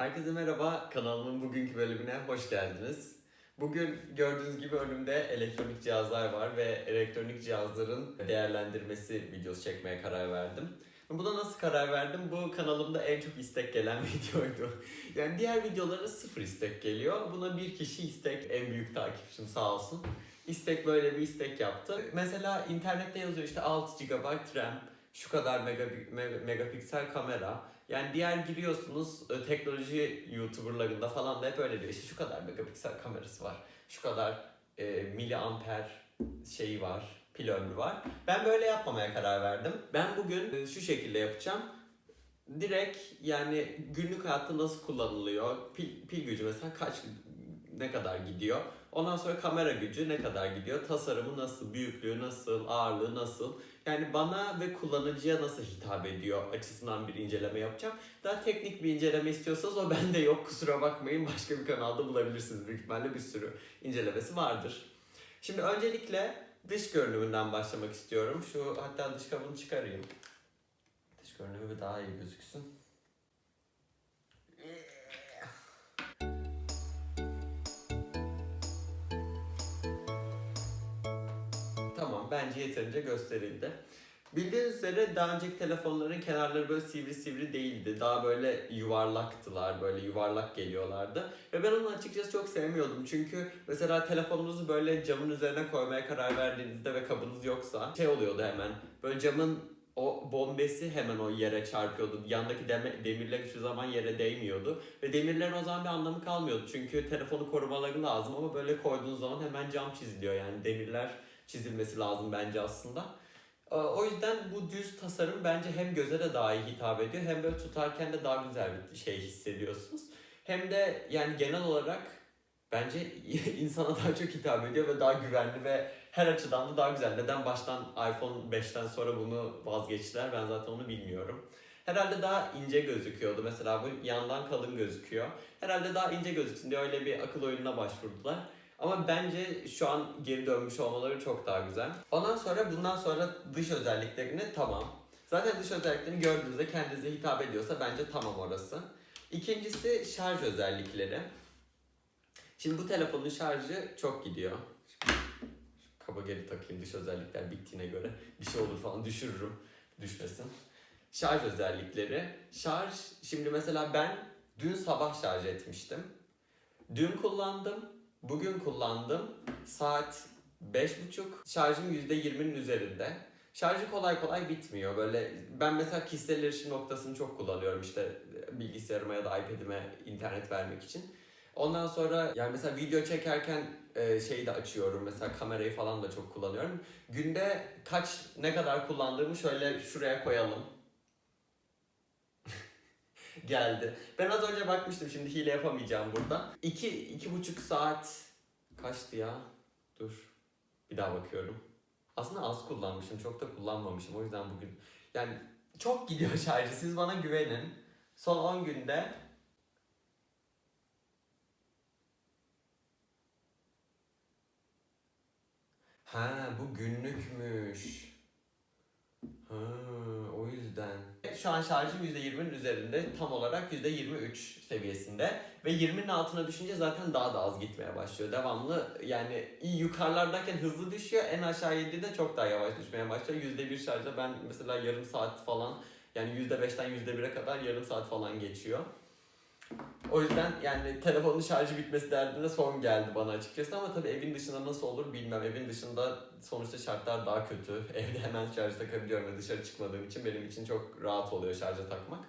Herkese merhaba, kanalımın bugünkü bölümüne hoş geldiniz. Bugün gördüğünüz gibi önümde elektronik cihazlar var ve elektronik cihazların değerlendirmesi videosu çekmeye karar verdim. Buna nasıl karar verdim? Bu kanalımda en çok istek gelen videoydu. Yani diğer videolara sıfır istek geliyor. Buna bir kişi istek, en büyük takipçim sağ olsun. İstek böyle bir istek yaptı. Mesela internette yazıyor işte 6 GB RAM, şu kadar megapi- me- megapiksel kamera. Yani diğer giriyorsunuz e, teknoloji YouTuber'larında falan da hep öyle diyor. İşte şu kadar megapiksel kamerası var. Şu kadar e, miliamper şeyi var. Pil ömrü var. Ben böyle yapmamaya karar verdim. Ben bugün e, şu şekilde yapacağım. Direkt yani günlük hayatta nasıl kullanılıyor? Pil, pil gücü mesela kaç ne kadar gidiyor? Ondan sonra kamera gücü ne kadar gidiyor? Tasarımı nasıl? Büyüklüğü nasıl? Ağırlığı nasıl? Yani bana ve kullanıcıya nasıl hitap ediyor açısından bir inceleme yapacağım. Daha teknik bir inceleme istiyorsanız o bende yok kusura bakmayın. Başka bir kanalda bulabilirsiniz. Büyük ihtimalle bir sürü incelemesi vardır. Şimdi öncelikle dış görünümünden başlamak istiyorum. Şu hatta dış kabını çıkarayım. Dış görünümü daha iyi gözüksün. Bence yeterince gösterildi. Bildiğiniz üzere daha önceki telefonların kenarları böyle sivri sivri değildi. Daha böyle yuvarlaktılar, böyle yuvarlak geliyorlardı. Ve ben onu açıkçası çok sevmiyordum. Çünkü mesela telefonunuzu böyle camın üzerine koymaya karar verdiğinizde ve kabınız yoksa şey oluyordu hemen. Böyle camın o bombesi hemen o yere çarpıyordu. Yandaki deme- demirler hiçbir zaman yere değmiyordu. Ve demirlerin o zaman bir anlamı kalmıyordu. Çünkü telefonu korumaları lazım ama böyle koyduğunuz zaman hemen cam çiziliyor. Yani demirler çizilmesi lazım bence aslında. Ee, O yüzden bu düz tasarım bence hem göze de daha iyi hitap ediyor hem böyle tutarken de daha güzel bir şey hissediyorsunuz. Hem de yani genel olarak bence insana daha çok hitap ediyor ve daha güvenli ve her açıdan da daha güzel. Neden baştan iPhone 5'ten sonra bunu vazgeçtiler ben zaten onu bilmiyorum. Herhalde daha ince gözüküyordu. Mesela bu yandan kalın gözüküyor. Herhalde daha ince gözüksün diye öyle bir akıl oyununa başvurdular. Ama bence şu an geri dönmüş olmaları çok daha güzel. Ondan sonra bundan sonra dış özelliklerini tamam. Zaten dış özelliklerini gördüğünüzde kendinize hitap ediyorsa bence tamam orası. İkincisi şarj özellikleri. Şimdi bu telefonun şarjı çok gidiyor. Şu kaba geri takayım dış özellikler bittiğine göre. Bir şey olur falan düşürürüm. Düşmesin. Şarj özellikleri. Şarj, şimdi mesela ben dün sabah şarj etmiştim. Dün kullandım. Bugün kullandım. Saat 5.30. Şarjım %20'nin üzerinde. Şarjı kolay kolay bitmiyor. Böyle ben mesela kişisel erişim noktasını çok kullanıyorum işte bilgisayarıma ya da iPad'ime internet vermek için. Ondan sonra yani mesela video çekerken e, şeyi de açıyorum. Mesela kamerayı falan da çok kullanıyorum. Günde kaç ne kadar kullandığımı şöyle şuraya koyalım. Geldi. Ben az önce bakmıştım şimdi hile yapamayacağım burada. 2 iki, buçuk saat kaçtı ya? Dur. Bir daha bakıyorum. Aslında az kullanmışım. Çok da kullanmamışım. O yüzden bugün yani çok gidiyor şarjı. Siz bana güvenin. Son 10 günde Ha bu günlükmüş. Ha o yüzden. Şu an şarjım %20'nin üzerinde tam olarak %23 seviyesinde ve 20'nin altına düşünce zaten daha da az gitmeye başlıyor. Devamlı yani iyi yukarılardayken hızlı düşüyor en aşağı indiğinde çok daha yavaş düşmeye başlıyor. %1 şarjda ben mesela yarım saat falan yani %5'ten %1'e kadar yarım saat falan geçiyor. O yüzden yani telefonun şarjı bitmesi derdinde son geldi bana açıkçası ama tabii evin dışında nasıl olur bilmem. Evin dışında sonuçta şartlar daha kötü. Evde hemen şarj takabiliyorum ve dışarı çıkmadığım için benim için çok rahat oluyor şarja takmak.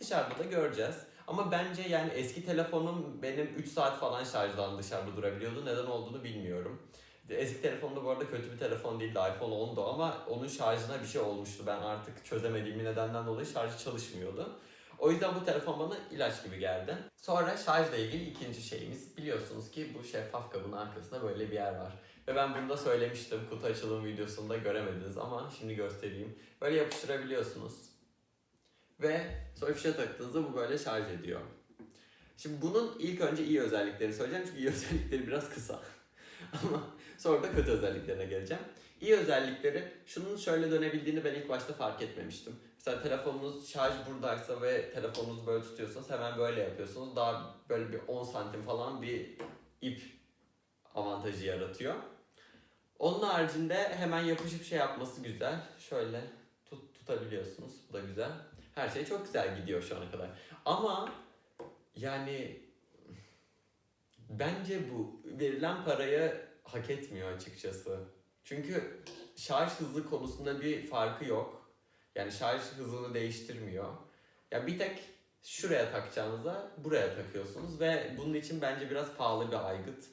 Dışarıda da göreceğiz. Ama bence yani eski telefonum benim 3 saat falan şarjdan dışarıda durabiliyordu. Neden olduğunu bilmiyorum. Eski telefonum da bu arada kötü bir telefon değildi. iPhone 10'du ama onun şarjına bir şey olmuştu. Ben artık çözemediğim bir nedenden dolayı şarjı çalışmıyordu. O yüzden bu telefon bana ilaç gibi geldi. Sonra şarjla ilgili ikinci şeyimiz. Biliyorsunuz ki bu şeffaf kabın arkasında böyle bir yer var. Ve ben bunu da söylemiştim. Kutu açılım videosunda göremediniz ama şimdi göstereyim. Böyle yapıştırabiliyorsunuz. Ve sonra fişe taktığınızda bu böyle şarj ediyor. Şimdi bunun ilk önce iyi özelliklerini söyleyeceğim çünkü iyi özellikleri biraz kısa. ama sonra da kötü özelliklerine geleceğim. İyi özellikleri şunun şöyle dönebildiğini ben ilk başta fark etmemiştim. Mesela telefonunuz şarj buradaysa ve telefonunuzu böyle tutuyorsanız hemen böyle yapıyorsunuz. Daha böyle bir 10 santim falan bir ip avantajı yaratıyor. Onun haricinde hemen yapışıp şey yapması güzel. Şöyle tut, tutabiliyorsunuz. Bu da güzel. Her şey çok güzel gidiyor şu ana kadar. Ama yani bence bu verilen parayı hak etmiyor açıkçası. Çünkü şarj hızı konusunda bir farkı yok. Yani şarj hızını değiştirmiyor. Ya bir tek şuraya takacağınıza buraya takıyorsunuz ve bunun için bence biraz pahalı bir aygıt.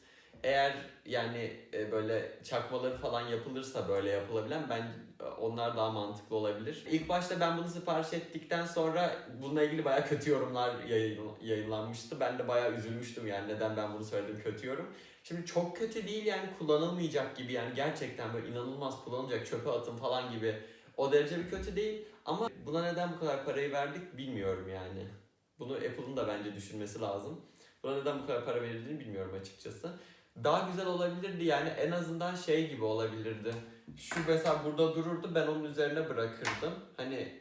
Eğer yani e, böyle çakmaları falan yapılırsa böyle yapılabilen ben e, onlar daha mantıklı olabilir. İlk başta ben bunu sipariş ettikten sonra bununla ilgili baya kötü yorumlar yayın, yayınlanmıştı. Ben de baya üzülmüştüm yani neden ben bunu söyledim kötü yorum. Şimdi çok kötü değil yani kullanılmayacak gibi yani gerçekten böyle inanılmaz kullanılacak çöpe atın falan gibi o derece bir kötü değil. Ama buna neden bu kadar parayı verdik bilmiyorum yani. Bunu Apple'ın da bence düşünmesi lazım. Buna neden bu kadar para verildiğini bilmiyorum açıkçası. Daha güzel olabilirdi yani en azından şey gibi olabilirdi. Şu mesela burada dururdu ben onun üzerine bırakırdım. Hani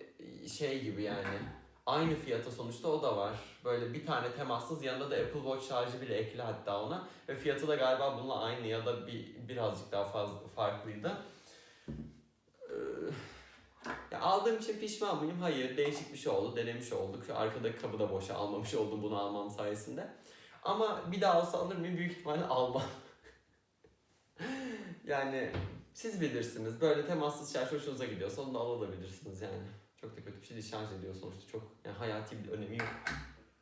şey gibi yani. Aynı fiyata sonuçta o da var. Böyle bir tane temassız yanında da Apple Watch şarjı bile ekli hatta ona. Ve fiyatı da galiba bununla aynı ya da bir birazcık daha fazla farklıydı. Ya aldığım için pişman mıyım? Hayır. Değişik bir şey oldu. Denemiş olduk. Şu arkadaki kabı da boşa almamış oldum bunu almam sayesinde. Ama bir daha olsa alır mıyım? Büyük ihtimalle almam. yani siz bilirsiniz. Böyle temassız şarj hoşunuza gidiyorsa onu da alabilirsiniz yani. Çok da kötü bir şey değil. Şarj ediyor sonuçta. Çok yani hayati bir önemi yok.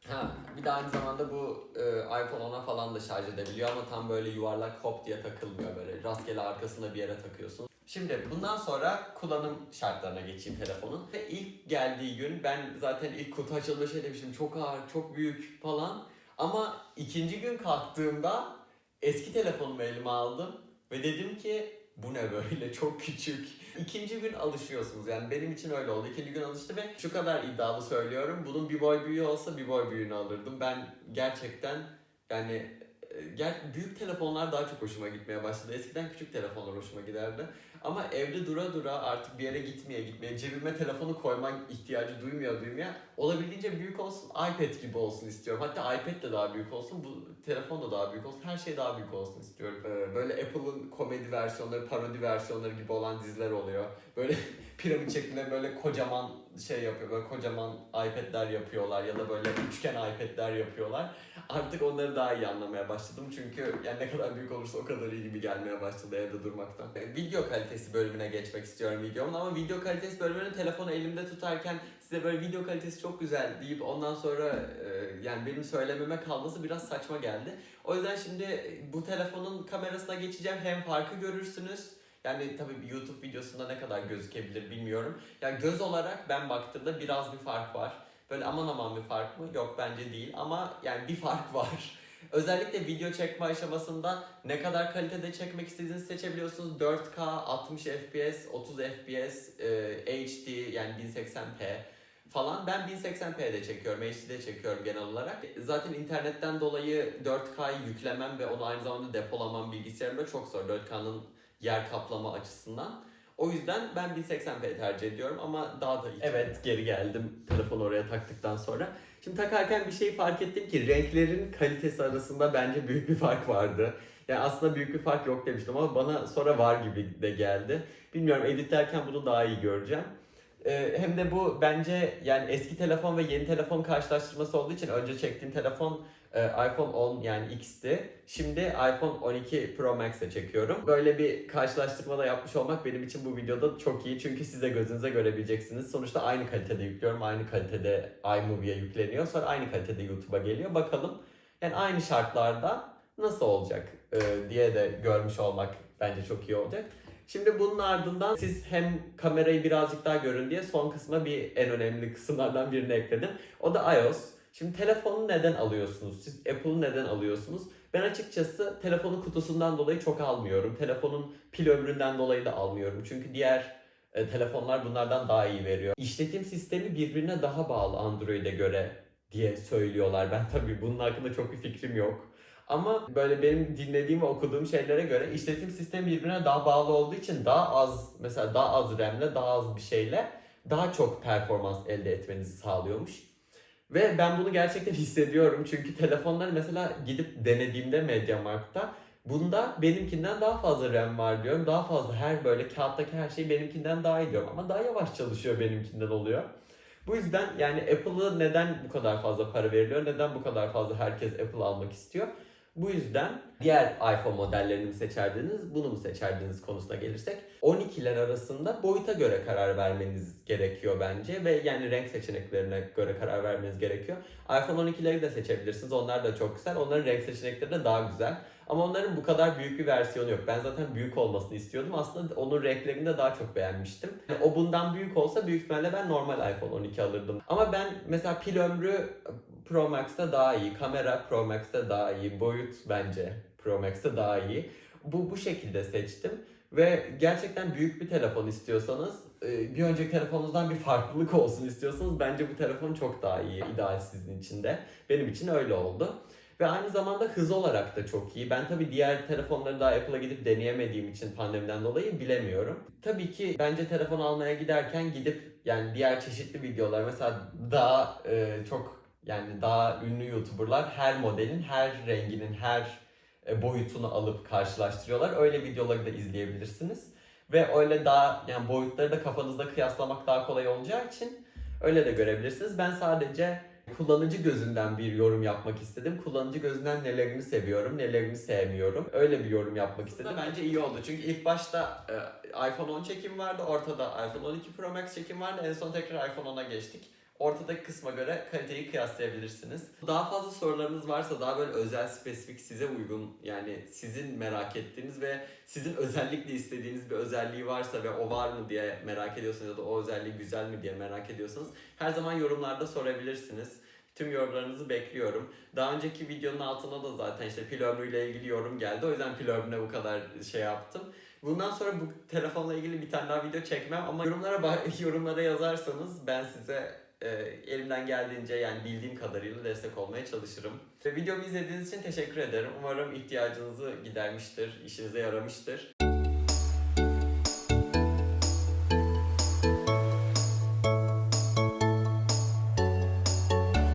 Ha, bir de aynı zamanda bu e, iPhone 10'a falan da şarj edebiliyor ama tam böyle yuvarlak hop diye takılmıyor böyle. Rastgele arkasına bir yere takıyorsun. Şimdi bundan sonra kullanım şartlarına geçeyim telefonun. Ve ilk geldiği gün ben zaten ilk kutu açılımda şey demiştim çok ağır, çok büyük falan. Ama ikinci gün kalktığımda eski telefonumu elime aldım ve dedim ki bu ne böyle çok küçük. İkinci gün alışıyorsunuz yani benim için öyle oldu. İkinci gün alıştı ve şu kadar iddialı söylüyorum. Bunun bir boy büyüğü olsa bir boy büyüğünü alırdım. Ben gerçekten yani e, büyük telefonlar daha çok hoşuma gitmeye başladı. Eskiden küçük telefonlar hoşuma giderdi. Ama evde dura dura artık bir yere gitmeye gitmeye cebime telefonu koymak ihtiyacı duymuyor duymaya. Olabildiğince büyük olsun iPad gibi olsun istiyorum. Hatta iPad de daha büyük olsun. Bu telefon da daha büyük olsun. Her şey daha büyük olsun istiyorum. Ee, böyle Apple'ın komedi versiyonları, parodi versiyonları gibi olan diziler oluyor. Böyle piramit şeklinde böyle kocaman şey yapıyor. Böyle kocaman iPad'ler yapıyorlar ya da böyle üçgen iPad'ler yapıyorlar. Artık onları daha iyi anlamaya başladım. Çünkü yani ne kadar büyük olursa o kadar iyi gibi gelmeye başladı evde durmaktan. Ee, Video kalitesi bölümüne geçmek istiyorum videomun ama video kalitesi bölümünün telefonu elimde tutarken size böyle video kalitesi çok güzel deyip ondan sonra e, yani benim söylememe kalması biraz saçma geldi. O yüzden şimdi bu telefonun kamerasına geçeceğim. Hem farkı görürsünüz. Yani tabii YouTube videosunda ne kadar gözükebilir bilmiyorum. Yani göz olarak ben baktığımda biraz bir fark var. Böyle aman aman bir fark mı? Yok bence değil ama yani bir fark var. Özellikle video çekme aşamasında ne kadar kalitede çekmek istediğinizi seçebiliyorsunuz. 4K, 60 FPS, 30 FPS, e, HD yani 1080p falan. Ben 1080p'de çekiyorum, HD'de çekiyorum genel olarak. Zaten internetten dolayı 4K'yı yüklemem ve onu aynı zamanda depolamam bilgisayarımda çok zor 4K'nın yer kaplama açısından. O yüzden ben 1080p tercih ediyorum ama daha da iyi. Evet geri geldim telefonu oraya taktıktan sonra. Şimdi takarken bir şey fark ettim ki renklerin kalitesi arasında bence büyük bir fark vardı. Yani aslında büyük bir fark yok demiştim ama bana sonra var gibi de geldi. Bilmiyorum editlerken bunu daha iyi göreceğim. Ee, hem de bu bence yani eski telefon ve yeni telefon karşılaştırması olduğu için önce çektiğim telefon e, iPhone 10 yani X'ti. Şimdi iPhone 12 Pro Max'e çekiyorum. Böyle bir karşılaştırma da yapmış olmak benim için bu videoda çok iyi. Çünkü siz de gözünüze görebileceksiniz. Sonuçta aynı kalitede yüklüyorum. Aynı kalitede iMovie'ye yükleniyor. Sonra aynı kalitede YouTube'a geliyor. Bakalım yani aynı şartlarda nasıl olacak e, diye de görmüş olmak bence çok iyi olacak. Şimdi bunun ardından siz hem kamerayı birazcık daha görün diye son kısma bir en önemli kısımlardan birini ekledim. O da iOS. Şimdi telefonu neden alıyorsunuz? Siz Apple'ı neden alıyorsunuz? Ben açıkçası telefonun kutusundan dolayı çok almıyorum. Telefonun pil ömründen dolayı da almıyorum. Çünkü diğer e, telefonlar bunlardan daha iyi veriyor. İşletim sistemi birbirine daha bağlı Android'e göre diye söylüyorlar. Ben tabii bunun hakkında çok bir fikrim yok. Ama böyle benim dinlediğim ve okuduğum şeylere göre işletim sistemi birbirine daha bağlı olduğu için daha az mesela daha az RAM'le daha az bir şeyle daha çok performans elde etmenizi sağlıyormuş. Ve ben bunu gerçekten hissediyorum çünkü telefonları mesela gidip denediğimde MediaMarkt'ta bunda benimkinden daha fazla RAM var diyorum. Daha fazla her böyle kağıttaki her şey benimkinden daha iyi diyorum ama daha yavaş çalışıyor benimkinden oluyor. Bu yüzden yani Apple'ı neden bu kadar fazla para veriliyor? Neden bu kadar fazla herkes Apple almak istiyor? Bu yüzden diğer iPhone modellerini mi seçerdiniz, bunu mu seçerdiniz konusuna gelirsek 12'ler arasında boyuta göre karar vermeniz gerekiyor bence ve yani renk seçeneklerine göre karar vermeniz gerekiyor. iPhone 12'leri de seçebilirsiniz. Onlar da çok güzel. Onların renk seçenekleri de daha güzel. Ama onların bu kadar büyük bir versiyonu yok. Ben zaten büyük olmasını istiyordum. Aslında onun renklerini de daha çok beğenmiştim. O bundan büyük olsa büyük ihtimalle ben normal iPhone 12 alırdım. Ama ben mesela pil ömrü Pro Max'ta daha iyi, kamera Pro Max'ta daha iyi, boyut bence Pro Max'ta daha iyi. Bu bu şekilde seçtim. Ve gerçekten büyük bir telefon istiyorsanız, e, bir önceki telefonunuzdan bir farklılık olsun istiyorsanız bence bu telefon çok daha iyi, ideal sizin için de. Benim için öyle oldu. Ve aynı zamanda hız olarak da çok iyi. Ben tabii diğer telefonları daha Apple'a gidip deneyemediğim için pandemiden dolayı bilemiyorum. Tabii ki bence telefon almaya giderken gidip yani diğer çeşitli videolar mesela daha e, çok yani daha ünlü YouTuber'lar her modelin, her renginin, her e, boyutunu alıp karşılaştırıyorlar. Öyle videoları da izleyebilirsiniz. Ve öyle daha yani boyutları da kafanızda kıyaslamak daha kolay olacağı için öyle de görebilirsiniz. Ben sadece kullanıcı gözünden bir yorum yapmak istedim. Kullanıcı gözünden nelerini seviyorum, nelerini sevmiyorum. Öyle bir yorum yapmak istedim. Bence iyi oldu. Çünkü ilk başta e, iPhone 10 çekim vardı. Ortada iPhone 12 Pro Max çekim vardı. En son tekrar iPhone 10'a geçtik. Ortadaki kısma göre kaliteyi kıyaslayabilirsiniz. Daha fazla sorularınız varsa daha böyle özel, spesifik, size uygun yani sizin merak ettiğiniz ve sizin özellikle istediğiniz bir özelliği varsa ve o var mı diye merak ediyorsanız ya da o özelliği güzel mi diye merak ediyorsanız her zaman yorumlarda sorabilirsiniz. Tüm yorumlarınızı bekliyorum. Daha önceki videonun altına da zaten işte pil ömrüyle ilgili yorum geldi. O yüzden pil ömrüne bu kadar şey yaptım. Bundan sonra bu telefonla ilgili bir tane daha video çekmem ama yorumlara yorumlara yazarsanız ben size e, elimden geldiğince yani bildiğim kadarıyla destek olmaya çalışırım. Ve videomu izlediğiniz için teşekkür ederim. Umarım ihtiyacınızı gidermiştir, işinize yaramıştır.